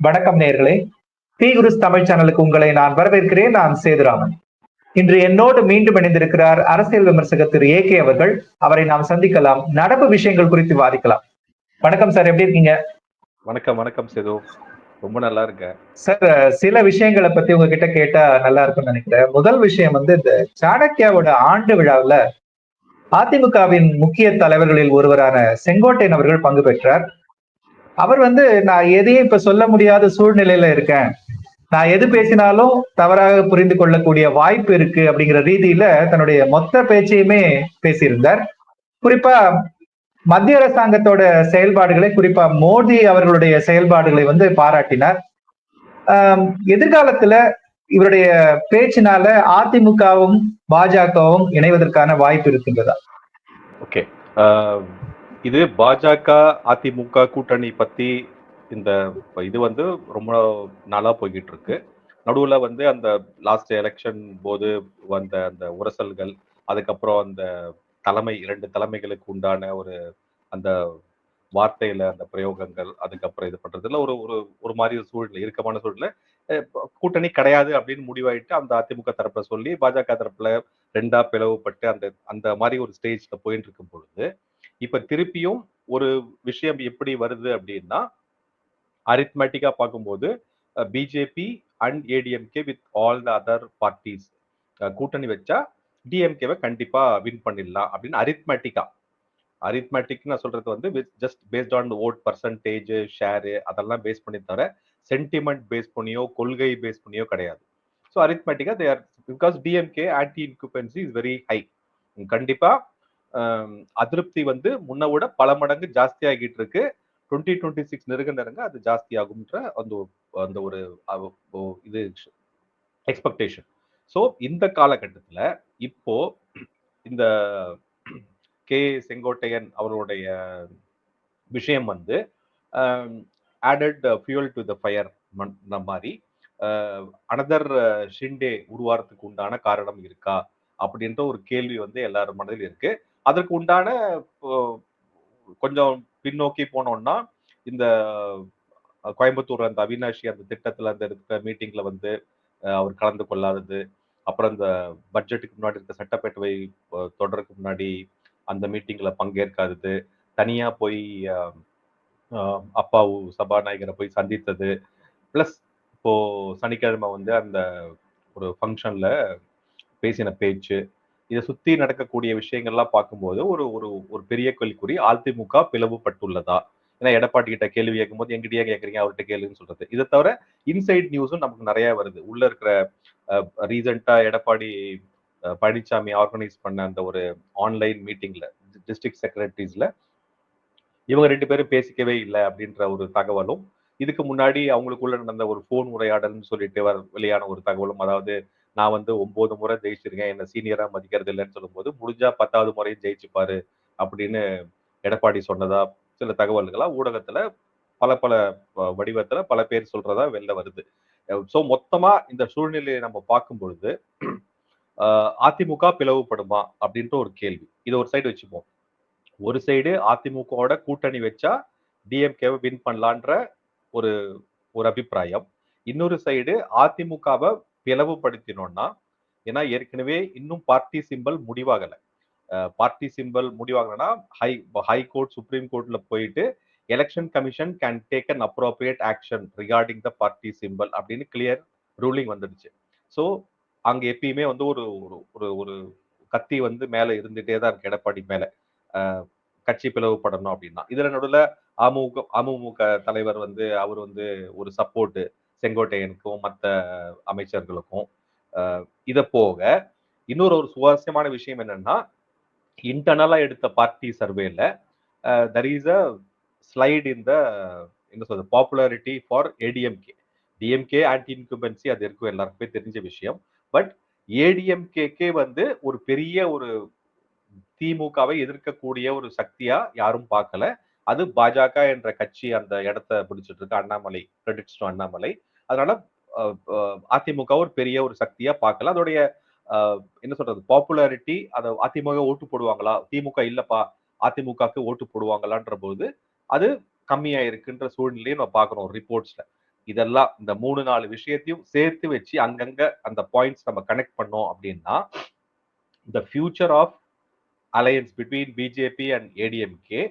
வணக்கம் நேர்களே. பி குருஸ் தமிழ் சேனலுக்கு உங்களை நான் வரவேற்கிறேன். நான் சேதுராமன். இன்று என்னோடு மீண்டும் இணைந்திருக்கிறார் அரசியல் விமர்சகர் திரு ஏ கே அவர்கள். அவரை நாம் சந்திக்கலாம். நடப்பு விஷயங்கள் குறித்து வாதிக்கலாம். வணக்கம் சார் எப்படி இருக்கீங்க? வணக்கம் வணக்கம் சேது. ரொம்ப நல்லா இருக்கேன் சார் சில விஷயங்களை பத்தி உங்ககிட்ட கேட்டா நல்லா இருக்கும்னு நினைக்கிறேன். முதல் விஷயம் வந்து இந்த சாணக்கியாவோட ஆண்டு விழாவுல அதிமுகவின் முக்கிய தலைவர்களில் ஒருவரான செங்கோட்டையன் அவர்கள் பங்கு பெற்றார். அவர் வந்து நான் எதையும் இப்ப சொல்ல முடியாத சூழ்நிலையில இருக்கேன். நான் எது பேசினாலும் தவறாக புரிந்து கொள்ளக்கூடிய வாய்ப்பு இருக்கு அப்படிங்கிற ரீதியில தன்னுடைய மொத்த பேச்சையுமே பேசியிருந்தார். குறிப்பா மத்திய அரசாங்கத்தோட செயல்பாடுகளை குறிப்பா மோடி அவர்களுடைய செயல்பாடுகளை வந்து பாராட்டினார். ஆஹ் எதிர்காலத்துல இவருடைய பேச்சினால அதிமுகவும் பாஜகவும் இணைவதற்கான வாய்ப்பு இருக்கின்றதா? ஓகே இது பாஜக அதிமுக கூட்டணி பத்தி இந்த இது வந்து ரொம்ப நாளா போய்கிட்டு இருக்கு நடுவுல வந்து அந்த லாஸ்ட் எலெக்ஷன் போது வந்த அந்த உரசல்கள் அதுக்கப்புறம் அந்த தலைமை இரண்டு தலைமைகளுக்கு உண்டான ஒரு அந்த வார்த்தையில அந்த பிரயோகங்கள் அதுக்கப்புறம் இது பண்றதுல ஒரு ஒரு ஒரு மாதிரி சூழ்நிலை இறுக்கமான சூழ்நிலை. கூட்டணி கிடையாது அப்படின்னு முடிவாயிட்டு அந்த அதிமுக தரப்புல சொல்லி பாஜக தரப்புல ரெண்டா பிளவுபட்டு அந்த அந்த மாதிரி ஒரு ஸ்டேஜ்ல போயிட்டு இருக்கும் பொழுது இப்ப திருப்பியும் ஒரு விஷயம் எப்படி வருது அப்படின்னா அரித்மேட்டிக்கா பார்க்கும்போது BJP and ADMK with all the other parties கூட்டணி வச்சா டிஎம்கேவை கண்டிப்பா வின் பண்ணிடலாம் அப்படின்னு அரித்மேட்டிக்கா அரித்மேட்டிக் நான் சொல்றது வந்து just based on vote percentage share அதெல்லாம் பேஸ் பண்ணி தவிர சென்டிமெண்ட் பேஸ் பண்ணியோ கொள்கை பேஸ் பண்ணியோ கிடையாது. So அரித்மேட்டிக்கா they are because DMK anti incumbency is very high கண்டிப்பா அதிருப்தி வந்து முன்ன விட பல மடங்கு ஜாஸ்தி ஆகிட்டு இருக்கு டுவெண்ட்டி டுவெண்ட்டி சிக்ஸ் நெருங்க நெருங்க அது ஜாஸ்தி ஆகும்ன்ற அந்த அந்த ஒரு இது எக்ஸ்பெக்டேஷன் ஸோ இந்த காலகட்டத்தில் இப்போ இந்த கே. செங்கோட்டையன் அவருடைய விஷயம் வந்து added fuel to the fire மாதிரி அனதர் ஷிண்டே உருவாரத்துக்கு உண்டான காரணம் இருக்கா? அப்படின்ற ஒரு கேள்வி வந்து எல்லாரும் மனதில் இருக்கு. அதற்கு உண்டான கொஞ்சம் பின்னோக்கி போனோம்னா இந்த கோயம்புத்தூர் அந்த அவினாஷி அந்த திட்டத்துல அந்த இருக்க மீட்டிங்ல வந்து அவர் கலந்து கொள்ளாதது அப்புறம் இந்த பட்ஜெட்டுக்கு முன்னாடி இருக்க சட்டப்பேரவை தொடருக்கு முன்னாடி அந்த மீட்டிங்ல பங்கேற்காதது தனியா போய் அப்பாவு சபாநாயகரை போய் சந்தித்தது பிளஸ் இப்போ சனிக்கிழமை வந்து அந்த ஒரு ஃபங்க்ஷன்ல பேசின பேச்சு இதை சுத்தி நடக்கக்கூடிய விஷயங்கள்லாம் பார்க்கும்போது ஒரு ஒரு ஒரு பெரிய கேள்விக்குறி அதிமுக பிளவுபட்டுள்ளதா? ஏன்னா எடப்பாடி கிட்ட கேள்வி கேட்கும்போது எங்கிட்டயே கேட்குறீங்க அவர்கிட்ட கேளுன்னு சொல்றது. இதை தவிர இன்சைட் நியூஸும் நமக்கு நிறைய வருது. உள்ள இருக்கிற ரீசெண்டா எடப்பாடி பழனிசாமி ஆர்கனைஸ் பண்ண அந்த ஒரு ஆன்லைன் மீட்டிங்ல டிஸ்ட்ரிக்ட் செக்ரட்டரிஸ்ல இவங்க ரெண்டு பேரும் பேசிக்கவே இல்லை அப்படின்ற ஒரு தகவலும் இதுக்கு முன்னாடி அவங்களுக்குள்ள நடந்த ஒரு போன் உரையாடல்னு சொல்லிட்டு வெளியான ஒரு தகவலும் அதாவது நான் வந்து ஒன்பது முறை ஜெயிச்சிருக்கேன். என்ன சீனியரா மதிக்கிறது இல்லைன்னு சொல்லும்போது முடிஞ்சா பத்தாவது முறையும் ஜெயிச்சுப்பாரு அப்படின்னு எடப்பாடி சொன்னதா சில தகவல்களா ஊடகத்துல பல பல வடிவத்துல பல பேர் சொல்றதா வெளில வருது. ஸோ மொத்தமா இந்த சூழ்நிலையை நம்ம பார்க்கும் பொழுது அதிமுக பிளவுபடுமா அப்படின்ற ஒரு கேள்வி. இதை ஒரு சைடு வச்சுப்போம். ஒரு சைடு அதிமுகவோட கூட்டணி வச்சா டிஎம்கேவை வின் பண்ணலான்ற ஒரு ஒரு அபிப்பிராயம். இன்னொரு சைடு அதிமுகவை பிளவுபடுத்தினோம்னா ஏன்னா ஏற்கனவே இன்னும் பார்ட்டி சிம்பிள் முடிவாகலை. பார்ட்டி சிம்பிள் முடிவாகலைன்னா ஹை ஹை கோர்ட் சுப்ரீம் கோர்ட்ல போயிட்டு election commission can take an appropriate action regarding the party symbol அப்படின்னு கிளியர் ரூலிங் வந்துடுச்சு. ஸோ அங்கே எப்பயுமே வந்து ஒரு ஒரு ஒரு கத்தி வந்து மேலே இருந்துகிட்டே தான் இருக்கு எடப்பாடி மேலே. கட்சி பிளவுபடணும் அப்படின்னா. இதில் நடுவில் அமமுக அமமுக தலைவர் வந்து அவர் வந்து ஒரு சப்போர்ட்டு செங்கோட்டையனுக்கும் மற்ற அமைச்சர்களுக்கும். இதை போக இன்னொரு ஒரு சுவாரஸ்யமான விஷயம் என்னன்னா இன்டர்னலா எடுத்த party சர்வேல there is a slight in the என்ன சொல்றது popularity for ADMK DMK anti incumbency அது இருக்கும் எல்லாருக்குமே தெரிஞ்ச விஷயம். பட் ஏடிஎம்கேக்கே வந்து ஒரு பெரிய ஒரு திமுகவை எதிர்க்கக்கூடிய ஒரு சக்தியா யாரும் பார்க்கல. அது பாஜக என்ற கட்சி அந்த இடத்த பிடிச்சிட்டு இருக்கு. Annamalai credits to Annamalai. அதனால அதிமுக ஒரு பெரிய ஒரு சக்தியா பார்க்கல. அதோடைய என்ன சொல்றது பாப்புலாரிட்டி அதை அதிமுக ஓட்டு போடுவாங்களா? திமுக இல்லப்பா அதிமுகக்கு ஓட்டு போடுவாங்களான்ற போது அது கம்மியா இருக்குன்ற சூழ்நிலையை நம்ம பார்க்கணும் ரிப்போர்ட்ஸ்ல இதெல்லாம் இந்த மூணு நாலு விஷயத்தையும் சேர்த்து வச்சு அங்கங்க அந்த பாயிண்ட்ஸ் நம்ம கனெக்ட் பண்ணோம் அப்படின்னா the future of alliance between BJP and ADMK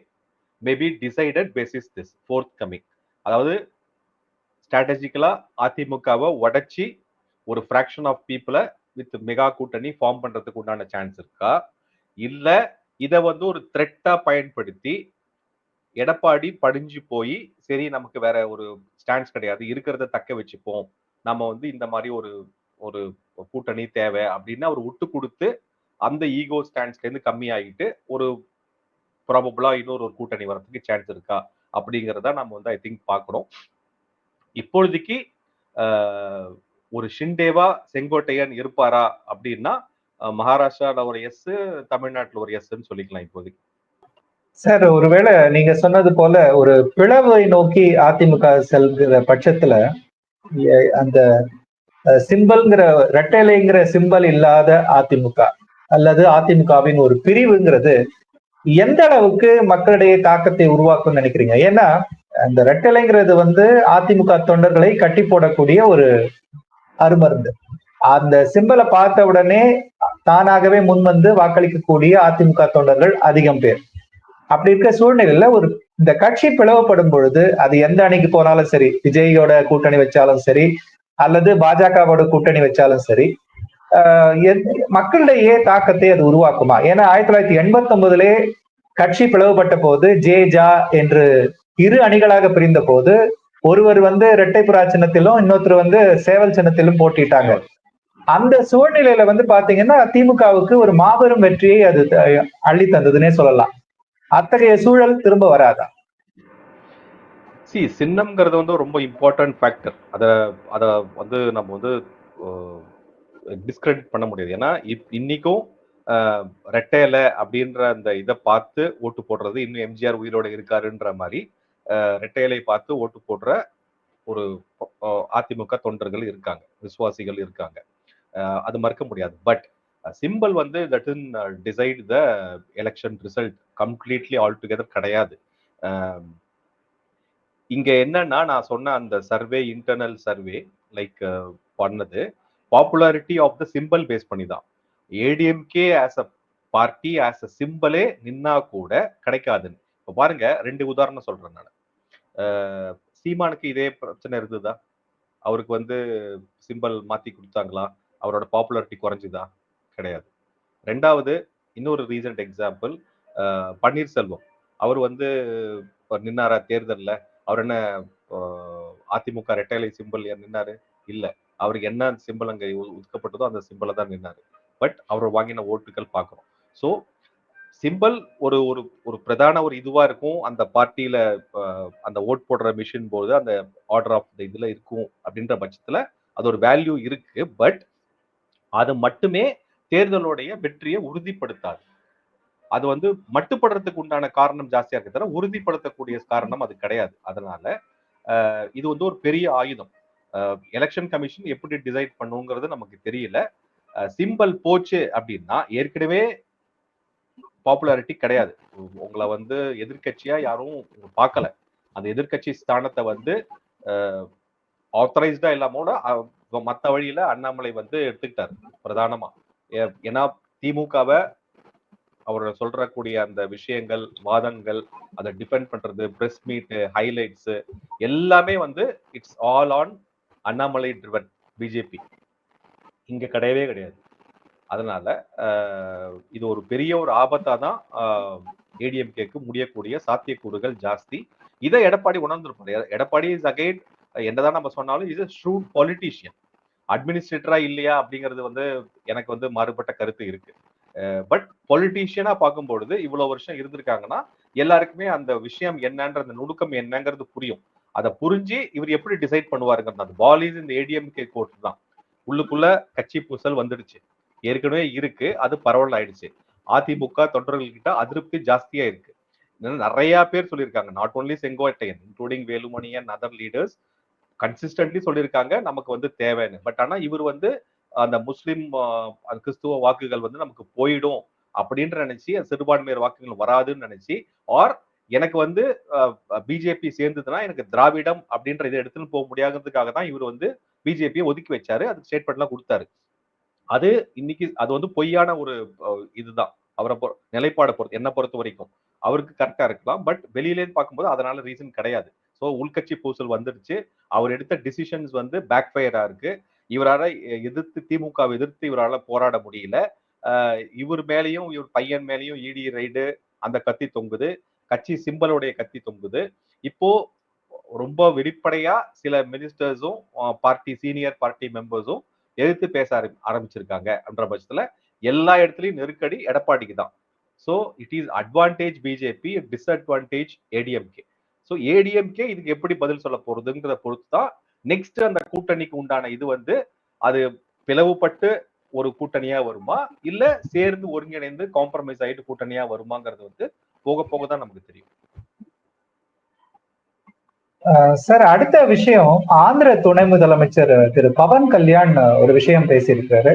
maybe decided basis this forthcoming அதாவது ஸ்ட்ராட்டஜிக்கலா அதிமுகவை உடைச்சி ஒரு ஃப்ராக்ஷன் ஆஃப் பீப்புளை வித் மெகா கூட்டணி ஃபார்ம் பண்றதுக்கு உண்டான சான்ஸ் இருக்கா? இல்ல இதை வந்து ஒரு த்ரெட்டா பயன்படுத்தி எடப்பாடி படிஞ்சு போய் சரி நமக்கு வேற ஒரு ஸ்டாண்ட்ஸ் கிடையாது இருக்கிறத தக்க வச்சுப்போம். நம்ம வந்து இந்த மாதிரி ஒரு ஒரு கூட்டணி தேவை அப்படின்னு அவர் விட்டு கொடுத்து அந்த ஈகோ ஸ்டாண்ட்ஸ்லேருந்து கம்மி ஆகிட்டு ஒரு ப்ராபபிளா இன்னொரு ஒரு கூட்டணி வரதுக்கு சான்ஸ் இருக்கா? அப்படிங்கிறத நம்ம வந்து ஐ திங்க் பார்க்கணும். இப்பொழுதைக்கு ஆஹ், ஒரு ஷிண்டேவா செங்கோட்டையன் இருப்பாரா அப்படின்னா மகாராஷ்டிரால ஒரு எஸ் தமிழ்நாட்டுல ஒரு எஸ்ன்னு சொல்லிக்கலாம் இப்போதைக்கு. சார் ஒருவேளை நீங்க சொன்னது போல ஒரு பிளவை நோக்கி அதிமுக செல்கிற பட்சத்துல அந்த சிம்பல்ங்கிற ரெட்டலைங்கிற சிம்பல் இல்லாத அதிமுக அல்லது அதிமுகவின் ஒரு பிரிவுங்கிறது எந்த அளவுக்கு மக்களிடையே தாக்கத்தை உருவாக்கும்னு நினைக்கிறீங்க? ஏன்னா அந்த ரெட்டலைங்கிறது வந்து அதிமுக தொண்டர்களை கட்டி போடக்கூடிய ஒரு அருமருந்து. அந்த சிம்பலை பார்த்த உடனே தானாகவே முன்வந்து வாக்களிக்கக்கூடிய அதிமுக தொண்டர்கள் அதிகம் பேர். அப்படி இருக்க சூழ்நிலையில ஒரு இந்த கட்சி பிளவுபடும் பொழுது அது எந்த அணிக்கு போனாலும் சரி விஜயோட கூட்டணி வச்சாலும் சரி அல்லது பாஜகவோட கூட்டணி வச்சாலும் சரி மக்களிடையே தாக்கத்தை அது உருவாக்குமா? ஏன்னா ஆயிரத்தி தொள்ளாயிரத்தி எண்பத்தி ஒன்பதுலே கட்சி பிளவுபட்ட போது ஜே ஜா என்று இரு அணிகளாக பிரிந்த போது ஒருவர் வந்து இரட்டைப்புறா சின்னத்திலும் இன்னொருத்தர் வந்து சேவல் சின்னத்திலும் போட்டிட்டாங்க அந்த சூழ்நிலையில வந்து பாத்தீங்கன்னா திமுகவுக்கு ஒரு மாபெரும் வெற்றியை அது அள்ளி தந்ததுன்னே சொல்லலாம். அத்தகைய சூழல் திரும்ப வராதா? சி சின்னம்ங்கிறது வந்து ரொம்ப இம்பார்ட்டன்ட் ஃபேக்டர் அதை அதை வந்து நம்ம வந்து டிஸ்கிரெடிட் பண்ண முடியாது. ஏன்னா இப் இன்னைக்கும் ரெட்டையில அப்படின்ற அந்த இதை பார்த்து ஓட்டு போடுறது இன்னும் எம்ஜிஆர் உயிரோட இருக்காருன்ற மாதிரி ரெட்டையலை பார்த்து ஓட்டு போடுற ஒரு அதிமுக தொண்டர்கள் இருக்காங்க. விசுவாசிகள் இருக்காங்க. அது மறுக்க முடியாது. பட் சிம்பிள் வந்து that in decide the election result completely all together கிடையாது. இங்க என்னன்னா நான் சொன்ன அந்த சர்வே இன்டர்னல் சர்வே லைக் பண்ணது. Popularity of the symbol base பண்ணி தான் ADMK as a party as a சிம்பிளே நின்னா கூட கிடைக்காதுன்னு. இப்போ பாருங்க ரெண்டு உதாரணம் சொல்றேன் நான். சீமானுக்கு இதே பிரச்சனை இருந்ததா? அவருக்கு வந்து சிம்பிள் மாத்தி கொடுத்தாங்களா? அவரோட பாப்புலாரிட்டி குறைஞ்சுதா? கிடையாது. ரெண்டாவது இன்னொரு ரீசன்ட் எக்ஸாம்பிள் பன்னீர்செல்வம். அவர் வந்து நின்னாரா தேர்தலில்? அவர் என்ன அதிமுக ரெட்டைலை சிம்பிள் நின்னாரு? இல்லை. அவருக்கு என்ன சிம்பிள் அங்கே ஒதுக்கப்பட்டதோ அந்த சிம்பிளை தான் நின்னாரு. பட் அவர் வாங்கின ஓட்டுகள் பார்க்குறோம். ஸோ சிம்பிள் ஒரு ஒரு ஒரு பிரதான ஒரு இதுவா இருக்கும். அந்த பார்ட்டியில அந்த ஓட் போடுற மிஷின் போது அந்த ஆர்டர் ஆஃப் த இதுல இருக்கும் அப்படின்ற பட்சத்துல அது ஒரு வேல்யூ இருக்கு. பட் அது மட்டுமே தேர்தலுடைய வெற்றியை உறுதிப்படுத்தாது. அது வந்து மட்டுப்படுறதுக்கு உண்டான காரணம் ஜாஸ்தியா இருக்க உறுதிப்படுத்தக்கூடிய காரணம் அது கிடையாது. அதனால இது வந்து ஒரு பெரிய ஆயுதம். எலெக்ஷன் கமிஷன் எப்படி டிசைட் பண்ணுங்கிறது நமக்கு தெரியல. சிம்பிள் போச்சு அப்படின்னா ஏற்கனவே பாப்புலாரிட்டி கிடையாது. உங்களை வந்து எதிர்க்கட்சியா யாரும் பார்க்கல. அந்த எதிர்கட்சி ஸ்தானத்தை வந்து ஆத்தரைஸ்டா இல்லாமோட மற்ற மத்த வழியில அண்ணாமலை வந்து எடுத்துக்கிட்டாரு பிரதானமா. ஏன்னா திமுகவை அவர் சொல்றக்கூடிய அந்த விஷயங்கள் வாதங்கள் அதை டிபெண்ட் பண்றது பிரஸ் மீட் ஹைலைட்ஸ் எல்லாமே வந்து it's all on Annamalai driven BJP இங்கே கிடையவே கிடையாது. அதனால இது ஒரு பெரிய ஒரு ஆபத்தாக தான் ஏடிஎம்கேக்கு முடியக்கூடிய சாத்தியக்கூறுகள் ஜாஸ்தி. இதை எடப்பாடி உணர்ந்திருப்பாரு. எடப்பாடி இஸ் அகைன் என்னதான் நம்ம சொன்னாலும் இது ஷூட் பொலிட்டீஷியன் அட்மினிஸ்ட்ரேட்டரா இல்லையா அப்படிங்கிறது வந்து எனக்கு வந்து மாறுபட்ட கருத்து இருக்கு. பட் பொலிட்டீஷியனா பார்க்கும்பொழுது இவ்வளவு வருஷம் இருந்திருக்காங்கன்னா எல்லாருக்குமே அந்த விஷயம் என்னன்ற அந்த நுணுக்கம் என்னங்கிறது புரியும். அதை புரிஞ்சு இவர் எப்படி டிசைட் பண்ணுவாருங்கிறது அந்த பால் இஸ் இந்த ஏடிஎம்கே கோர்ட் தான். உள்ளுக்குள்ள கட்சி பூசல் வந்துடுச்சு. ஏற்கனவே இருக்கு அது பரவல் ஆயிடுச்சு. அதிமுக தொண்டர்கள் கிட்ட அதிருப்தி ஜாஸ்தியா இருக்கு. நிறைய பேர் சொல்லியிருக்காங்க. நாட் ஓன்லி செங்கோட்டையன் இன்க்ளூடிங் வேலுமணியன் அதர் லீடர்ஸ் கன்சிஸ்டன்ட்லி சொல்லியிருக்காங்க நமக்கு வந்து தேவைன்னு. பட் ஆனா இவர் வந்து அந்த முஸ்லிம் கிறிஸ்துவ வாக்குகள் வந்து நமக்கு போயிடும் அப்படின்ற நினைச்சு அந்த சிறுபான்மையர் வாக்குகள் வராதுன்னு நினைச்சு ஆர் எனக்கு வந்து பிஜேபி சேர்ந்ததுன்னா எனக்கு திராவிடம் அப்படின்ற இதை எடுத்துன்னு போக முடியாததுக்காக தான் இவர் வந்து பிஜேபியை ஒதுக்கி வச்சாரு. அதுக்கு ஸ்டேட்மெண்ட்லாம் கொடுத்தாரு. அது இன்னைக்கு அது வந்து பொய்யான ஒரு இதுதான். அவரை பொ- நிலைப்பாடை பொறுத்து என்ன பொறுத்த வரைக்கும். அவருக்கு கரெக்டா இருக்கலாம். பட் வெளியிலேருந்து பார்க்கும்போது அதனால ரீசன் கிடையாது. ஸோ உள்கட்சி பூசல் வந்துருச்சு. அவர் எடுத்த டிசிஷன்ஸ் வந்து பேக் ஃபயரா இருக்கு. இவரால் எதிர்த்து திமுக எதிர்த்து இவரால் போராட முடியல. இவர் மேலேயும் இவர் பையன் மேலேயும் இடி ரைடு அந்த கத்தி தொங்குது. கட்சி சிம்பலுடைய கத்தி தொங்குது. இப்போ ரொம்ப வெளிப்படையா சில மினிஸ்டர்ஸும் பார்ட்டி சீனியர் பார்ட்டி மெம்பர்ஸும் எதிர்த்து பேச ஆரம்பி ஆரம்பிச்சிருக்காங்க என்ற பட்சத்துல எல்லா இடத்துலயும் நெருக்கடி எடப்பாடிக்கு தான் so it is advantage BJP disadvantage ADMK so ADMK இதுக்கு எப்படி பதில் சொல்ல போறதுங்கிறத பொறுத்து தான் நெக்ஸ்ட் அந்த கூட்டணிக்கு உண்டான இது வந்து அது பிளவுபட்டு ஒரு கூட்டணியா வருமா? இல்ல சேர்ந்து ஒருங்கிணைந்து காம்ப்ரமைஸ் ஆயிட்டு கூட்டணியா வருமாங்கிறது வந்து போக போக தான் நமக்கு தெரியும். சார் அடுத்த விஷயம் ஆந்திர துணை முதலமைச்சர் திரு பவன் கல்யாண் ஒரு விஷயம் பேசியிருக்காரு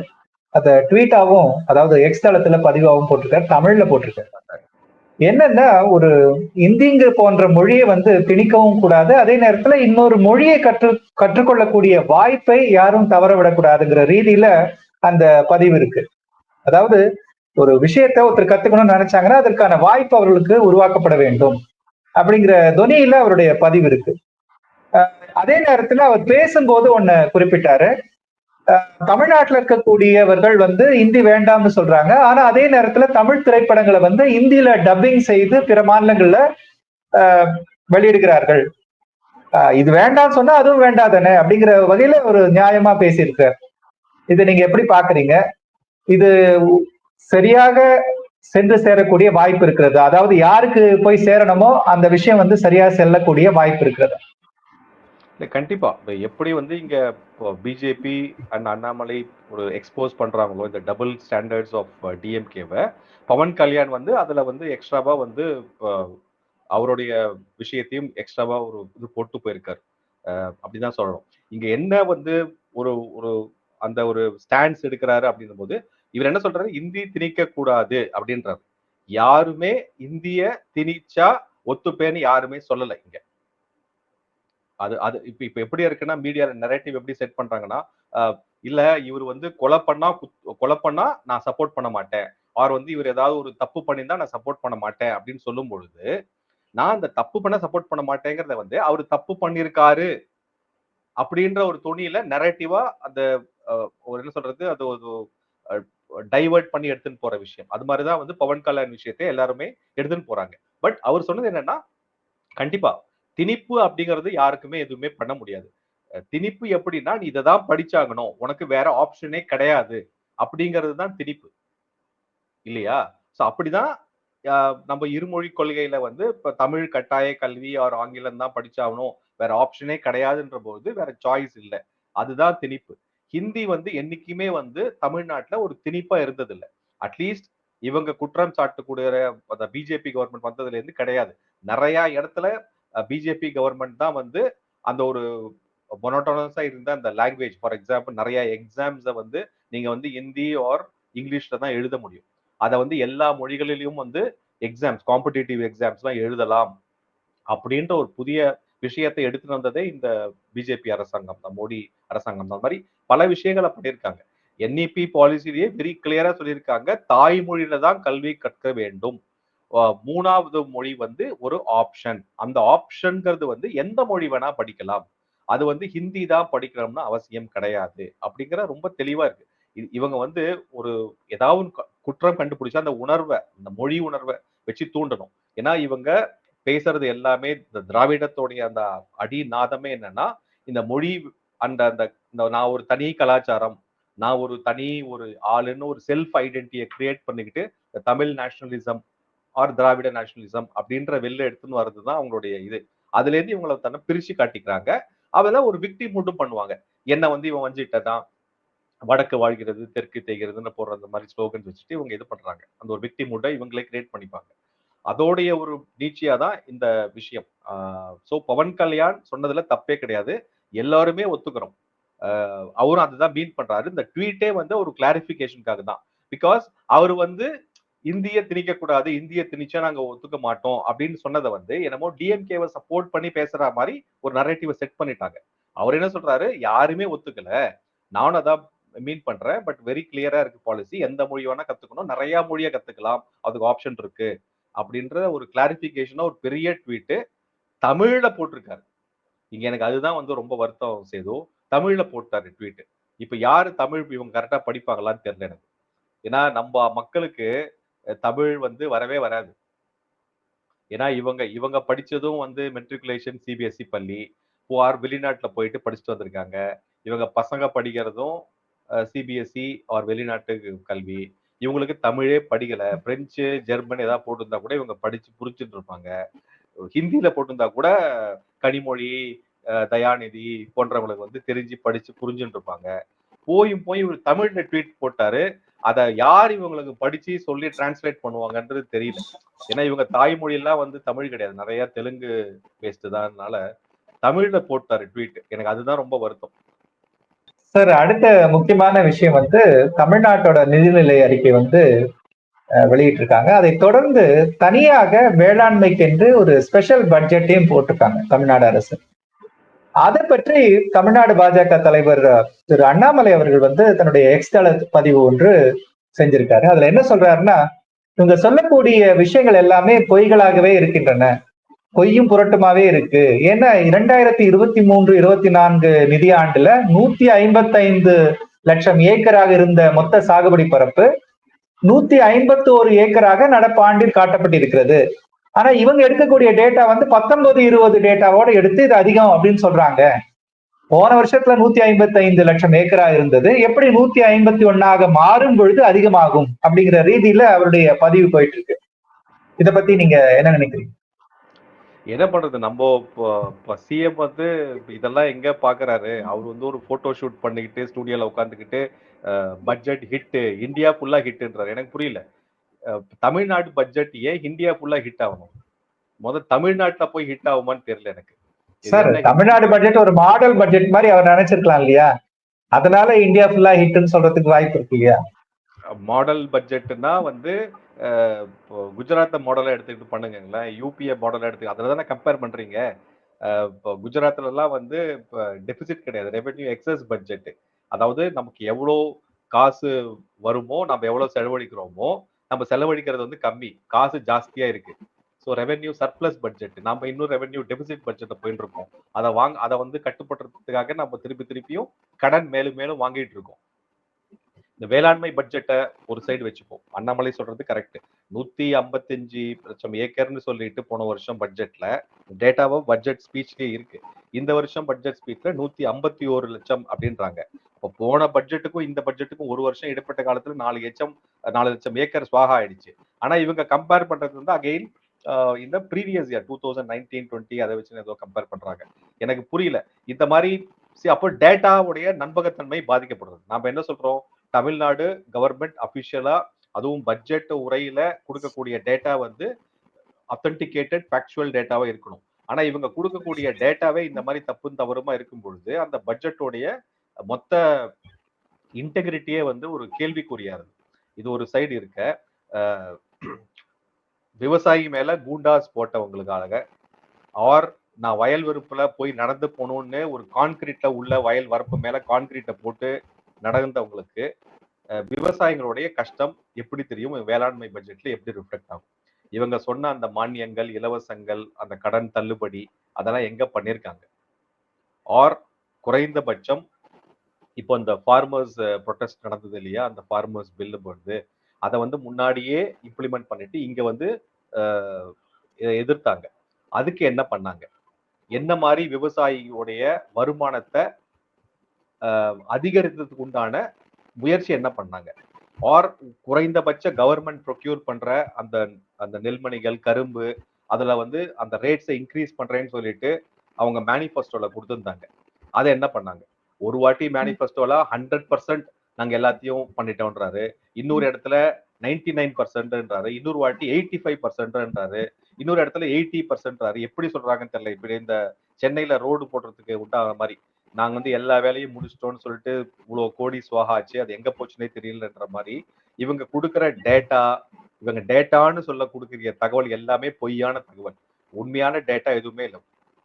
அத ட்வீட்டாவும் அதாவது எக்ஸ் தளத்துல பதிவாகவும் போட்டிருக்காரு தமிழ்ல போட்டிருக்காரு. என்னன்னா ஒரு இந்திங்க போன்ற மொழியை வந்து திணிக்கவும் கூடாது அதே நேரத்துல இன்னொரு மொழியை கற்று கற்றுக்கொள்ளக்கூடிய வாய்ப்பை யாரும் தவற விடக்கூடாதுங்கிற ரீதியில அந்த பதிவு இருக்கு. அதாவது ஒரு விஷயத்த ஒருத்தர் கத்துக்கணும்னு நினைச்சாங்கன்னா அதற்கான வாய்ப்பு அவர்களுக்கு உருவாக்கப்பட வேண்டும். அப்படிங்கிற துணியில அவருடைய பதிவு இருக்கு. அதே நேரத்துல அவர் பேசும்போது ஒன்னு குறிப்பிட்டாரு. தமிழ்நாட்டில் தமிழ்நாட்டுல இருக்கக்கூடியவர்கள் வந்து இந்தி வேண்டாம்னு சொல்றாங்க. ஆனா அதே நேரத்துல தமிழ் திரைப்படங்களை வந்து இந்தியில டப்பிங் செய்து பிற மாநிலங்கள்ல வெளியிடுகிறார்கள். இது வேண்டாம்னு சொன்னா அதுவும் வேண்டாதானே அப்படிங்கிற வகையில ஒரு நியாயமா பேசியிருக்கார். இது நீங்க எப்படி பாக்குறீங்க? இது சரியாக சென்று சேரக்கூடிய வாய்ப்பு இருக்கிறது. அதாவது யாருக்கு போய் சேரணுமோ அந்த விஷயம் வந்து சரியா செல்லக்கூடிய வாய்ப்பு இருக்கிறது. இல்லை கண்டிப்பா. எப்படி வந்து இங்க பிஜேபி அண்ட் அண்ணாமலை ஒரு எக்ஸ்போஸ் பண்றாங்களோ இந்த டபுள் ஸ்டாண்டர்ட்ஸ் ஆஃப் டிஎம்கேவை பவன் கல்யாண் வந்து அதுல வந்து எக்ஸ்ட்ராவா வந்து அவருடைய விஷயத்தையும் எக்ஸ்ட்ராவா ஒரு இது போட்டு போயிருக்காரு. அப்படிதான் சொல்லணும். இங்க என்ன வந்து ஒரு ஒரு அந்த ஒரு ஸ்டாண்ட்ஸ் எடுக்கிறாரு அப்படின்னும் போது இவர் என்ன சொல்றாரு? இந்தி திணிக்க கூடாது அப்படின்றாரு. யாருமே இந்திய திணிச்சா ஒத்துப்பேன்னு யாருமே சொல்லல இங்க. அது அது இப்ப இப்ப எப்படி இருக்குன்னா மீடியால நெரேட்டிவ் எப்படி செட் பண்றாங்கன்னா இல்ல இவர் வந்து கொலை பண்ணா கொலை பண்ணா நான் சப்போர்ட் பண்ண மாட்டேன். ஆர் வந்து இவர் ஏதாவது ஒரு தப்பு பண்ணியிருந்தா நான் சப்போர்ட் பண்ண மாட்டேன் அப்படின்னு சொல்லும் பொழுது நான் அந்த தப்பு பண்ண சப்போர்ட் பண்ண மாட்டேங்கிறத வந்து அவர் தப்பு பண்ணியிருக்காரு அப்படின்ற ஒரு துணியில நெரேட்டிவா அந்த ஒரு என்ன சொல்றது? அது ஒரு டைவர்ட் பண்ணி எடுத்துன்னு போற விஷயம். அது மாதிரிதான் வந்து பவன் கல்யாண் விஷயத்தை எல்லாருமே எடுத்துன்னு போறாங்க. பட் அவர் சொன்னது என்னன்னா கண்டிப்பா திணிப்பு அப்படிங்கிறது யாருக்குமே எதுவுமே பண்ண முடியாது. திணிப்பு எப்படின்னா நீ இதை தான் படிச்சாகணும். உனக்கு வேற ஆப்ஷனே கிடையாது. அப்படிங்கிறது தான் திணிப்பு. இல்லையா? ஸோ அப்படிதான் நம்ம இருமொழி கொள்கையில வந்து இப்ப தமிழ் கட்டாய கல்வி ஆர் ஆங்கிலம் தான் படிச்சாகணும். வேற ஆப்ஷனே கிடையாதுன்ற போது வேற சாய்ஸ் இல்லை. அதுதான் திணிப்பு. ஹிந்தி வந்து என்னைக்குமே வந்து தமிழ்நாட்டுல ஒரு திணிப்பா இருந்தது இல்லை அட்லீஸ்ட் இவங்க குற்றம் சாட்டக்கூடிய அந்த பிஜேபி கவர்மெண்ட் வந்ததுல இருந்து கிடையாது. நிறைய இடத்துல பிஜேபி கவர்மெண்ட் தான் வந்து அந்த ஒரு மொனோட்டோனஸா இருந்த அந்த லாங்குவேஜ் ஃபார் எக்ஸாம்பிள் நிறைய எக்ஸாம்ஸை வந்து நீங்க வந்து ஹிந்தி ஆர் இங்கிலீஷ்ல தான் எழுத முடியும். அதை வந்து எல்லா மொழிகளிலும் வந்து எக்ஸாம்ஸ் காம்படிட்டிவ் எக்ஸாம்ஸ்லாம் எழுதலாம். அப்படின்ற ஒரு புதிய விஷயத்தை எடுத்துட்டு வந்ததே இந்த பிஜேபி அரசாங்கம் தான் மோடி அரசாங்கம் தான். மாதிரி பல விஷயங்களை பண்ணியிருக்காங்க. என்இபி பாலிசிலேயே வெரி கிளியரா சொல்லியிருக்காங்க. தாய்மொழியில தான் கல்வி கற்க வேண்டும். மூணாவது மொழி வந்து ஒரு ஆப்ஷன் அந்த ஆப்ஷன்ங்கிறது வந்து எந்த மொழி வேணா படிக்கலாம். அது வந்து ஹிந்தி தான் படிக்கணும்னு அவசியம் கிடையாது. அப்படிங்கிற ரொம்ப தெளிவா இருக்கு. இவங்க வந்து ஒரு ஏதாவது குற்றம் கண்டுபிடிச்சா அந்த உணர்வை அந்த மொழி உணர்வை வச்சு தூண்டணும். ஏன்னா இவங்க பேசுறது எல்லாமே இந்த திராவிடத்துடைய அந்த அடி நாதமே என்னன்னா இந்த மொழி அந்த அந்த இந்த நான் ஒரு தனி கலாச்சாரம் நான் ஒரு தனி ஒரு ஆளுன்னு ஒரு செல்ஃப் ஐடென்டிட்டியை கிரியேட் பண்ணிக்கிட்டு இந்த Tamil nationalism or Dravida nationalism அப்படின்ற வெளில எடுத்துன்னு வர்றது தான் அவங்களுடைய இது. அதுல இருந்து இவங்களை தன்னை பிரிச்சு காட்டிக்கிறாங்க. அதெல்லாம் ஒரு விக்டி மட்டும் பண்ணுவாங்க. என்ன வந்து இவன் வஞ்சிட்டதான் வடக்கு வாழ்கிறது தெற்கு தேய்கிறதுன்னு போடுற அந்த மாதிரி ஸ்லோகன்ஸ் வச்சுட்டு இவங்க இது பண்றாங்க. அந்த ஒரு விக்டி மூட்டை இவங்களே கிரியேட் பண்ணிப்பாங்க. அதோடைய ஒரு நீட்சியா தான் இந்த விஷயம். ஸோ பவன் கல்யாண் சொன்னதுல தப்பே கிடையாது. எல்லாருமே ஒத்துக்கிறோம். அவரும் அதுதான் மீன் பண்றாரு. இந்த ட்வீட்டே வந்து ஒரு கிளாரிபிகேஷனுக்காக தான். பிகாஸ் அவர் வந்து இந்திய திணிக்க கூடாது இந்திய திணிச்சா நாங்க ஒத்துக்க மாட்டோம் அப்படின்னு சொன்னதை வந்து என்னமோ டிஎம்கேவை சப்போர்ட் பண்ணி பேசுற மாதிரி ஒரு நரேட்டிவை செட் பண்ணிட்டாங்க. அவர் என்ன சொல்றாரு? யாருமே ஒத்துக்கல. நானும் அதான் மீன் பண்றேன். பட் வெரி கிளியரா இருக்கு பாலிசி எந்த மொழி வேணா கத்துக்கணும். நிறைய மொழியை கத்துக்கலாம். அதுக்கு ஆப்ஷன் இருக்கு. அப்படின்ற ஒரு கிளாரிபிகேஷனா ஒரு பெரிய ட்வீட்டு தமிழ்ல போட்டிருக்காரு. இங்க எனக்கு அதுதான் வந்து ரொம்ப வருத்தம் செய்தோ தமிழ்ல போட்டாரு ட்வீட்டு இப்ப யாரு தமிழ் இவங்க கரெக்டா படிப்பாங்களான்னு தெரியல எனக்கு. ஏன்னா நம்ம மக்களுக்கு தமிழ் வந்து வரவே வராது. ஏன்னா இவங்க இவங்க படிச்சதும் வந்து மெட்ரிகுலேஷன் சிபிஎஸ்சி பள்ளி ஆர் வெளிநாட்டில் போயிட்டு படிச்சுட்டு வந்திருக்காங்க. இவங்க பசங்க படிக்கிறதும் சிபிஎஸ்சி ஆர் வெளிநாட்டு கல்வி. இவங்களுக்கு தமிழே படிக்கல. பிரெஞ்சு ஜெர்மன் ஏதாவது போட்டிருந்தா கூட இவங்க படிச்சு புரிஞ்சுட்டு இருப்பாங்க. ஹிந்தியில போட்டிருந்தா கூட கனிமொழி தயாநிதி போன்றவங்களுக்கு வந்து தெரிஞ்சு படிச்சு புரிஞ்சுட்டு இருப்பாங்க. போயும் போய் இவர் தமிழ்ல ட்வீட் போட்டாரு. அதை யார் இவங்களுக்கு படிச்சு சொல்லி டிரான்ஸ்லேட் பண்ணுவாங்கன்றது தெரியல. ஏன்னா இவங்க தாய்மொழியெல்லாம் வந்து தமிழ் கிடையாது. நிறைய தெலுங்கு பேஸ்ட் தான்னால தமிழ்ல போட்டாரு ட்வீட் எனக்கு அதுதான் ரொம்ப வருத்தம். சார் அடுத்த முக்கியமான விஷயம் வந்து தமிழ்நாட்டோட நிதிநிலை அறிக்கை வந்து வெளியிட்டிருக்காங்க. அதை தொடர்ந்து தனியாக வேளாண்மைக்கென்று ஒரு ஸ்பெஷல் பட்ஜெட்டையும் போட்டிருக்காங்க தமிழ்நாடு அரசு. அதை பற்றி தமிழ்நாடு பாஜக தலைவர் திரு அண்ணாமலை அவர்கள் வந்து தன்னுடைய எக்ஸ்தள பதிவு ஒன்று செஞ்சிருக்காரு. அதுல என்ன சொல்றாருன்னா இவங்க சொல்லக்கூடிய விஷயங்கள் எல்லாமே பொய்களாகவே இருக்கின்றன. பொய்யும் புரட்டுமாவே இருக்கு. ஏன்னா இரண்டாயிரத்தி இருபத்தி மூன்று இருபத்தி நான்கு நிதியாண்டுல நூத்தி ஐம்பத்தைந்து லட்சம் ஏக்கராக இருந்த மொத்த சாகுபடி பரப்பு நூத்தி ஐம்பத்தி ஒரு ஏக்கராக நடப்பாண்டில் காட்டப்பட்டிருக்கிறது. ஆனா இவங்க எடுக்கக்கூடிய டேட்டா வந்து பத்தொன்பது இருபது டேட்டாவோட எடுத்து இது அதிகம் அப்படின்னு சொல்றாங்க. போன வருஷத்துல நூத்தி ஐம்பத்தி ஐந்து லட்சம் ஏக்கரா இருந்தது. எப்படி நூத்தி ஐம்பத்தி ஒன்னாக மாறும் பொழுது அதிகமாகும் அப்படிங்கிற ரீதியில அவருடைய பதிவு போயிட்டு இருக்கு. இத பத்தி நீங்க என்ன நினைக்கிறீங்க? என்ன பண்றது? நம்ம சிஎம் வந்து இதெல்லாம் எங்க பாக்குறாரு? அவர் வந்து ஒரு போட்டோ ஷூட் பண்ணிக்கிட்டு ஸ்டூடியோல உட்காந்துக்கிட்டு பட்ஜெட் ஹிட் இந்தியா ஃபுல்லா ஹிட்ன்றாரு எனக்கு புரியல. தமிழ்நாடு பட்ஜெட் ஏன் இந்தியா ஃபுல்லா ஹிட் ஆகணும்? முத தமிழ்நாட்டுல போய் ஹிட் ஆகுமான்னு தெரியல எனக்கு. சார் தமிழ்நாடு பட்ஜெட் ஒரு மாடல் பட்ஜெட் மாதிரி அவர் நினைச்சிருக்கலாம் இல்லையா? அதனால இந்தியா ஃபுல்லா ஹிட்னு சொல்றதுக்கு வாய்ப்பு இருக்கு இல்லையா? மாடல் பட்ஜெட்னா வந்து இப்போ குஜராத்தை மாடலை எடுத்துக்கிட்டு பண்ணுங்களேன் யூபிஏ மாடலை எடுத்து அதில் தானே கம்பேர் பண்ணுறீங்க இப்போ குஜராத்ல வந்து இப்போ டெபிசிட் கிடையாது. ரெவென்யூ எக்ஸஸ் பட்ஜெட் அதாவது நமக்கு எவ்வளோ காசு வருமோ நம்ம எவ்வளோ செலவழிக்கிறோமோ நம்ம செலவழிக்கிறது வந்து கம்மி. காசு ஜாஸ்தியாக இருக்குது ஸோ ரெவென்யூ சர்ப்ளஸ் பட்ஜெட் நம்ம இன்னும் ரெவென்யூ டெபிசிட் பட்ஜெட்டை போயிட்டு இருக்கோம் அதை வாங்க அதை வந்து கட்டுப்படுறதுக்காக நம்ம திருப்பி திருப்பியும் கடன் மேலும் மேலும் வாங்கிட்டு இருக்கோம் இந்த வேளாண்மை பட்ஜெட்டை ஒரு சைடு வச்சுப்போம். அண்ணாமலை சொல்றது கரெக்ட் நூத்தி ஐம்பத்தஞ்சு லட்சம் ஏக்கர்னு சொல்லிட்டு போன வருஷம் பட்ஜெட்ல டேட்டாவோ பட்ஜெட் ஸ்பீச்லயே இருக்கு. இந்த வருஷம் பட்ஜெட் ஸ்பீச்ல நூத்தி ஐம்பத்தி ஒரு லட்சம் அப்படின்றாங்க. இப்போ போன பட்ஜெட்டுக்கும் இந்த பட்ஜெட்டுக்கும் ஒரு வருஷம் இடைப்பட்ட காலத்துல நாலு லட்சம் நாலு லட்சம் ஏக்கர் ஸ்வாகா ஆயிடுச்சு. ஆனா இவங்க கம்பேர் பண்றது வந்து அகெயின் இந்த previous year two thousand nineteen twenty அதை வச்சு ஏதோ கம்பேர் பண்றாங்க. எனக்கு புரியல. இந்த மாதிரி அப்போ டேட்டாவுடைய நண்பகத்தன்மை பாதிக்கப்படுறது. நாம என்ன சொல்றோம்? தமிழ்நாடு கவர்மெண்ட் அஃபிஷியலா அதுவும் பட்ஜெட் உரையில கொடுக்கக்கூடிய டேட்டா வந்து அத்தன்டிகேட்டட் ஃபேக்சுவல் டேட்டாவா இருக்கணும். ஆனா இவங்க கொடுக்கக்கூடிய டேட்டாவே இந்த மாதிரி தப்பும் தவறுமா இருக்கும் பொழுது அந்த பட்ஜெட்டோடைய மொத்த இன்டெகிரிட்டியே வந்து ஒரு கேள்விக்குறியா இருக்கு இது ஒரு சைடு இருக்க விவசாயி மேல கூண்டாஸ் போட்டவங்களுக்காக ஆர் நான் வயல் வெறுப்புல போய் நடந்து போகணும்னு ஒரு கான்கிரீட்ல உள்ள வயல் வரப்பு மேல கான்கிரீட்டை போட்டு நடந்தவங்களுக்கு விவசாயிகளுடைய கஷ்டம் எப்படி தெரியும்? வேளாண்மை பட்ஜெட்ல எப்படி ரிஃப்ளெக்ட் ஆகும்? இவங்க சொன்ன அந்த மானியங்கள் இலவசங்கள் அந்த கடன் தள்ளுபடி அதெல்லாம் எங்க பண்ணியிருக்காங்க ஆர் குறைந்தபட்சம் இப்போ இந்த ஃபார்மர்ஸ் ப்ரொட்டஸ்ட் நடந்தது இல்லையா? அந்த ஃபார்மர்ஸ் பில்லு வருது அதை வந்து முன்னாடியே இம்ப்ளிமெண்ட் பண்ணிட்டு இங்க வந்து எதிர்த்தாங்க. அதுக்கு என்ன பண்ணாங்க? என்ன மாதிரி விவசாயியோடைய வருமானத்தை அஹ், அதிகரிக்கிறதுக்கு உண்டான முயற்சி என்ன பண்ணாங்க? ஆர் குறைந்தபட்ச கவர்மெண்ட் ப்ரொக்யூர் பண்ற அந்த அந்த நெல்மணிகள் கரும்பு அதுல வந்து அந்த ரேட்ஸை இன்க்ரீஸ் பண்றேன்னு சொல்லிட்டு அவங்க மேனிஃபெஸ்டோல கொடுத்துருந்தாங்க. அதை என்ன பண்ணாங்க? ஒரு வாட்டி மேனிஃபெஸ்டோல ஹண்ட்ரட் பர்சன்ட் நாங்க எல்லாத்தையும் பண்ணிட்டோம்ன்றாரு இன்னொரு இடத்துல நைன்டி நைன் பர்சன்ட்ன்றாரு இன்னொரு வாட்டி எயிட்டி ஃபைவ் பர்சன்ட்ன்றாரு இன்னொரு இடத்துல எயிட்டி பர்சன்ட்றாரு எப்படி சொல்றாங்கன்னு தெரியல. இப்படி இந்த சென்னையில ரோடு போடுறதுக்கு உண்டான மாதிரி. நாங்க வந்து எல்லா வேலையும் முடிச்சிட்டோம்னு சொல்லிட்டு இவ்வளவு கோடி சுவாகாச்சு அது எங்க போச்சுன்னே தெரியலன்ற மாதிரி இவங்க கொடுக்குற டேட்டா இவங்க டேட்டான்னு சொல்ல கொடுக்குற தகவல் எல்லாமே பொய்யான தகவல். உண்மையான டேட்டா எதுவுமே இல்லை.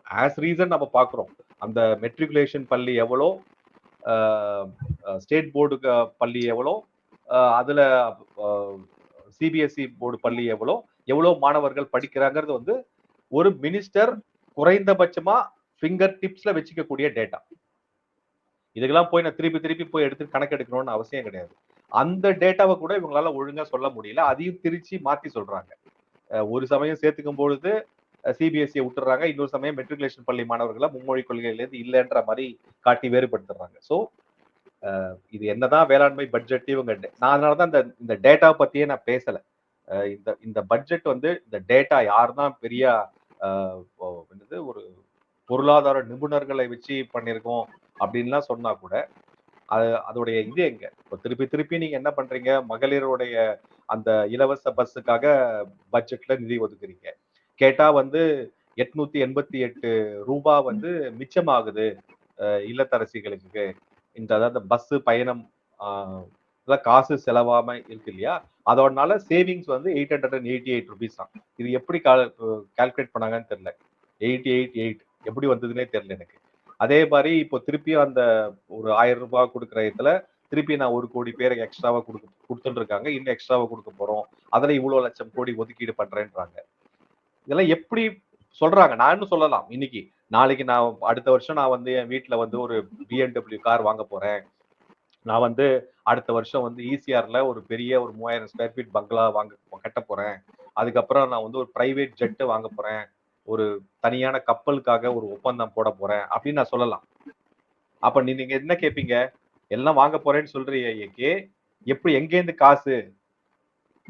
ஆஸ் ரீசன் நம்ம பார்க்குறோம் அந்த மெட்ரிகுலேஷன் பள்ளி எவ்வளோ ஸ்டேட் போர்டு பள்ளி எவ்வளோ அதில் சிபிஎஸ்சி சிபிஎஸ்இ போர்டு பள்ளி எவ்வளோ எவ்வளோ மாணவர்கள் படிக்கிறாங்கிறது வந்து ஒரு மினிஸ்டர் குறைந்தபட்சமாக ஃபிங்கர் டிப்ஸ்ல வச்சுக்கக்கூடிய டேட்டா இதுக்கெல்லாம் போய் நான் திருப்பி திருப்பி போய் எடுத்து கணக்கெடுக்கணும்னு அவசியம் கிடையாது. அந்த டேட்டாவை கூட இவங்களால ஒழுங்கா சொல்ல முடியல. அதையும் திருச்சி மாத்தி சொல்றாங்க. ஒரு சமயம் சேர்த்துக்கும் பொழுது சிபிஎஸ்சியை விட்டுறாங்க. இன்னொரு சமயம் மெட்ரிகுலேஷன் பள்ளி மாணவர்களை மும்மொழி கொள்கையிலேருந்து இல்லைன்ற மாதிரி காட்டி வேறுபடுத்துறாங்க ஸோ இது என்னதான் வேளாண்மை பட்ஜெட் இவங்க டே- நான் அதனாலதான் இந்த இந்த டேட்டா பத்தியே நான் பேசல. இந்த இந்த பட்ஜெட் வந்து இந்த டேட்டா யார் தான் பெரிய என்னது ஒரு பொருளாதார நிபுணர்களை வச்சு பண்ணியிருக்கோம் அப்படின்லாம் சொன்னா கூட அது அதோடைய இது எங்க? இப்போ திருப்பி திருப்பி நீங்க என்ன பண்றீங்க? மகளிருடைய அந்த இலவச பஸ்ஸுக்காக பட்ஜெட்ல நிதி ஒதுக்குறீங்க. கேட்டா வந்து எட்நூத்தி எண்பத்தி எட்டு ரூபா வந்து மிச்சமாகுது இல்லத்தரசிகளுக்கு. இந்த அதாவது பஸ் பயணம் இதெல்லாம் காசு செலவாம இருக்கு இல்லையா? அதோடனால சேவிங்ஸ் வந்து eight hundred and eighty eight rupees தான். இது எப்படி கால்குலேட் பண்ணாங்கன்னு தெரியல. Eighty eight eight. எப்படி வந்ததுன்னே தெரியல எனக்கு. அதே மாதிரி இப்போ திருப்பியும் அந்த ஒரு ஆயிரம் ரூபாய் கொடுக்குற இதுல திருப்பி நான் ஒரு கோடி பேருக்கு எக்ஸ்ட்ராவா கொடுக்க கொடுத்துட்டு இருக்காங்க இன்னும் எக்ஸ்ட்ராவா கொடுக்க போறோம். அதுல இவ்வளவு லட்சம் கோடி ஒதுக்கீடு பண்றேன்றாங்க. இதெல்லாம் எப்படி சொல்றாங்க? நான் இன்னும் சொல்லலாம். இன்னைக்கு நாளைக்கு நான் அடுத்த வருஷம் நான் வந்து என் வீட்டுல வந்து ஒரு பிஎன்டபிள்யூ கார் வாங்க போறேன். நான் வந்து அடுத்த வருஷம் வந்து ஈசிஆர்ல ஒரு பெரிய ஒரு மூவாயிரம் ஸ்கொயர் ஃபீட் பங்களா வாங்க கட்ட போறேன். அதுக்கப்புறம் நான் வந்து ஒரு பிரைவேட் ஜெட்டு வாங்க போறேன். ஒரு தனியான கப்பலுக்காக ஒரு ஒப்பந்தம் போட போறேன் அப்படின்னு நான் சொல்லலாம். அப்ப நீ- நீங்க என்ன கேட்பீங்க எல்லாம் வாங்க போறேன்னு சொல்றீங்க ஏகே. எப்படி எங்கேருந்து காசு?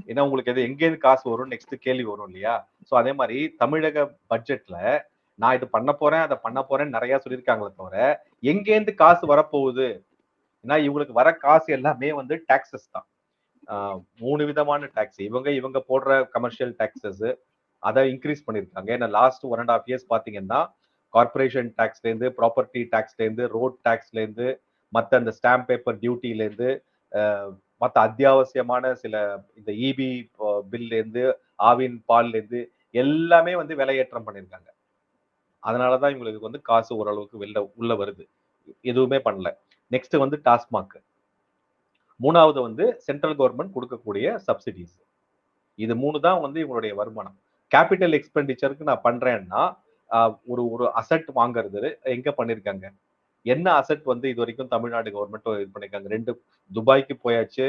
ஏன்னா உங்களுக்கு எது எங்கேருந்து காசு வரும்? நெக்ஸ்ட் கேள்வி வரும் இல்லையா? ஸோ அதே மாதிரி தமிழக பட்ஜெட்ல நான் இது பண்ண போறேன் அதை பண்ண போறேன்னு நிறைய சொல்லியிருக்காங்களே தவிர எங்கேருந்து காசு வரப்போகுது? ஏன்னா இவங்களுக்கு வர காசு எல்லாமே வந்து டாக்ஸஸ் தான். மூணு விதமான டாக்ஸ் இவங்க இவங்க போடுற கமர்ஷியல் டாக்ஸஸ் அதை இன்க்ரீஸ் பண்ணியிருக்காங்க. ஏன்னா last one and half years பார்த்தீங்கன்னா கார்பரேஷன் டேக்ஸ்லேருந்து ப்ராப்பர்ட்டி டேக்ஸ்லேருந்து ரோட் டேக்ஸ்லேருந்து மற்ற அந்த ஸ்டாம்ப் பேப்பர் டியூட்டிலேருந்து மற்ற அத்தியாவசியமான சில இந்த இபி பில்லேருந்து ஆவின் பால்லேருந்து எல்லாமே வந்து விலையேற்றம் பண்ணியிருக்காங்க. அதனாலதான் இவங்களுக்கு வந்து காசு ஓரளவுக்கு வெளில உள்ள வருது. எதுவுமே பண்ணல. நெக்ஸ்ட் வந்து டாஸ்மாக் மூணாவது வந்து சென்ட்ரல் கவர்மெண்ட் கொடுக்கக்கூடிய சப்சிடிஸ் இது மூணு தான் வந்து இவங்களுடைய வருமானம். கேபிட்டல் எக்ஸ்பெண்டிச்சருக்கு நான் பண்றேன்னா ஒரு ஒரு அசட் வாங்குறது எங்க பண்ணிருக்காங்க? என்ன அசட் வந்து இது வரைக்கும் தமிழ்நாடு கவர்மெண்ட் இது பண்ணிருக்காங்க? ரெண்டு துபாய்க்கு போயாச்சு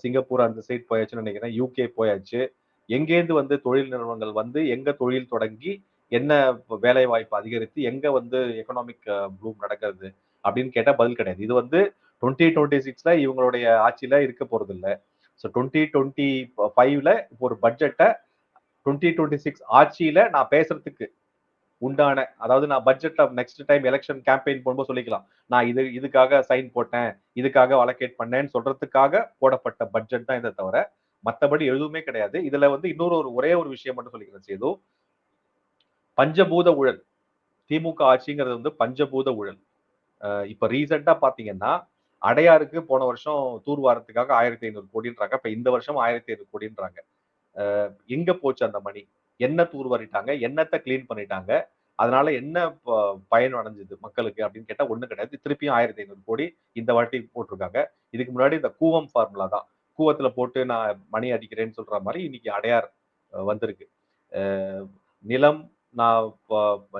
சிங்கப்பூர் அந்த சைட் போயாச்சுன்னு நினைக்கிறேன் யூகே போயாச்சு. எங்கேருந்து வந்து தொழில் நிறுவனங்கள் வந்து எங்க தொழில் தொடங்கி என்ன வேலை வாய்ப்பு அதிகரித்து எங்க வந்து எக்கனாமிக் ப்ளூம் நடக்கிறது அப்படின்னு கேட்டா பதில் கிடையாது. இது வந்து டுவெண்ட்டி டுவெண்ட்டி சிக்ஸ்ல இவங்களுடைய ஆட்சியில இருக்க போறது இல்லை ஸோ டுவெண்ட்டி டுவெண்ட்டி ஃபைவ்ல இப்போ ஒரு பட்ஜெட்டை டுவெண்ட்டி டுவெண்ட்டி சிக்ஸ் ஆட்சியில நான் பேசுறதுக்கு உண்டான அதாவது நான் பட்ஜெட்ல நெக்ஸ்ட் டைம் எலெக்ஷன் கேம்பெயின் போகும்போது சொல்லிக்கலாம். நான் இது இதுக்காக சைன் போட்டேன் இதுக்காக அலோகேட் பண்ணேன்னு சொல்றதுக்காக போடப்பட்ட பட்ஜெட் தான் இதை தவிர மற்றபடி எதுவுமே கிடையாது. இதுல வந்து இன்னொரு ஒரு ஒரே ஒரு விஷயம் மட்டும் சொல்லிக்கிறேன் சேது. பஞ்சபூத ஊழல் திமுக ஆட்சிங்கிறது வந்து பஞ்சபூத ஊழல். இப்ப ரீசெண்டா பாத்தீங்கன்னா அடையாருக்கு போன வருஷம் தூர்வாரத்துக்காக ஆயிரத்தி ஐநூறு கோடின்றாங்க. இப்ப இந்த வருஷம் ஆயிரத்தி ஐநூறு கோடின்றாங்க. எங்க போச்சு அந்த மணி? என்ன தூர்வாரிட்டாங்க என்னத்தை கிளீன் பண்ணிட்டாங்க? அதனால என்ன ப- பயன் அடைஞ்சது மக்களுக்கு அப்படின்னு கேட்டா ஒண்ணு கிடையாது. திருப்பியும் ஆயிரத்தி ஐநூறு கோடி இந்த வாட்டி போட்டிருக்காங்க. இதுக்கு முன்னாடி இந்த கூவம் ஃபார்முலா தான். கூவத்துல போட்டு நான் மணி அடிக்கிறேன்னு சொல்ற மாதிரி இன்னைக்கு அடையார் வந்திருக்கு. நிலம் நான்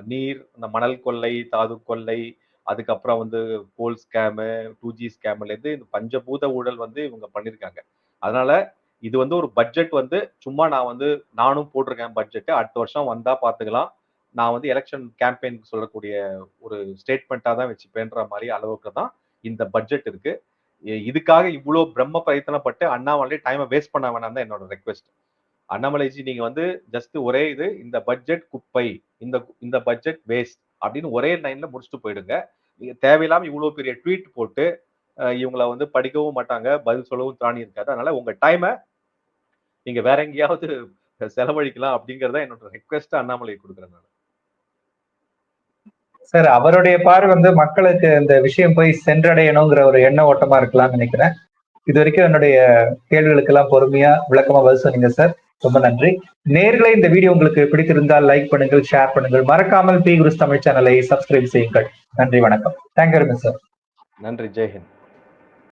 நீர் இந்த மணல் கொள்ளை தாது கொள்ளை அதுக்கப்புறம் வந்து கோல் ஸ்கேமு டூ ஜி ஸ்கேம்லேருந்து இந்த பஞ்சபூத ஊழல் வந்து இவங்க பண்ணிருக்காங்க. அதனால இது வந்து ஒரு பட்ஜெட் வந்து சும்மா நான் வந்து நானும் போட்டிருக்கேன் பட்ஜெட்டு அடுத்த வருஷம் வந்தா பாத்துக்கலாம். நான் வந்து எலெக்ஷன் கேம்பெயின் சொல்லக்கூடிய ஒரு ஸ்டேட்மெண்ட்டாக தான் வச்சுப்பேன்ற மாதிரி அளவுக்கு தான் இந்த பட்ஜெட் இருக்கு. இதுக்காக இவ்வளோ பிரம்ம பிரயத்தனப்பட்டு அண்ணாமலை டைமை வேஸ்ட் பண்ண வேணாம் தான் என்னோட ரெக்வெஸ்ட் அண்ணாமலைஜி நீங்க வந்து ஜஸ்ட் ஒரே இது இந்த பட்ஜெட் குப்பை இந்த இந்த பட்ஜெட் வேஸ்ட் அப்படின்னு ஒரே லைன்ல முடிச்சுட்டு போயிடுங்க. நீங்க தேவையில்லாம இவ்வளோ பெரிய ட்வீட் போட்டு இவங்கள வந்து படிக்கவும் மாட்டாங்க பதில் சொல்லவும் தாண்டி இருக்காது. அதனால உங்க டைமை நீங்க வேற எங்கேயாவது செலவழிக்கலாம் அப்படிங்கறத என்னோட ரெக்வெஸ்ட் அண்ணாமலை கொடுக்குறேன் நான். சார் அவருடைய பார்வை வந்து மக்களுக்கு இந்த விஷயம் போய் சென்றடையணுங்கிற ஒரு எண்ண ஓட்டமா இருக்கலாம்னு நினைக்கிறேன். இது வரைக்கும் என்னுடைய கேள்விகளுக்கெல்லாம் பொறுமையா விளக்கமா பதில் சொன்னீங்க சார். ரொம்ப நன்றி. நேர்களை இந்த வீடியோ உங்களுக்கு பிடித்திருந்தால் லைக் பண்ணுங்கள் ஷேர் பண்ணுங்கள். மறக்காமல் பி குருஸ் தமிழ் சேனலை சப்ஸ்கிரைப் செய்யுங்கள். நன்றி வணக்கம். தேங்க்யூ சார் நன்றி ஜெய்ஹிந்த்.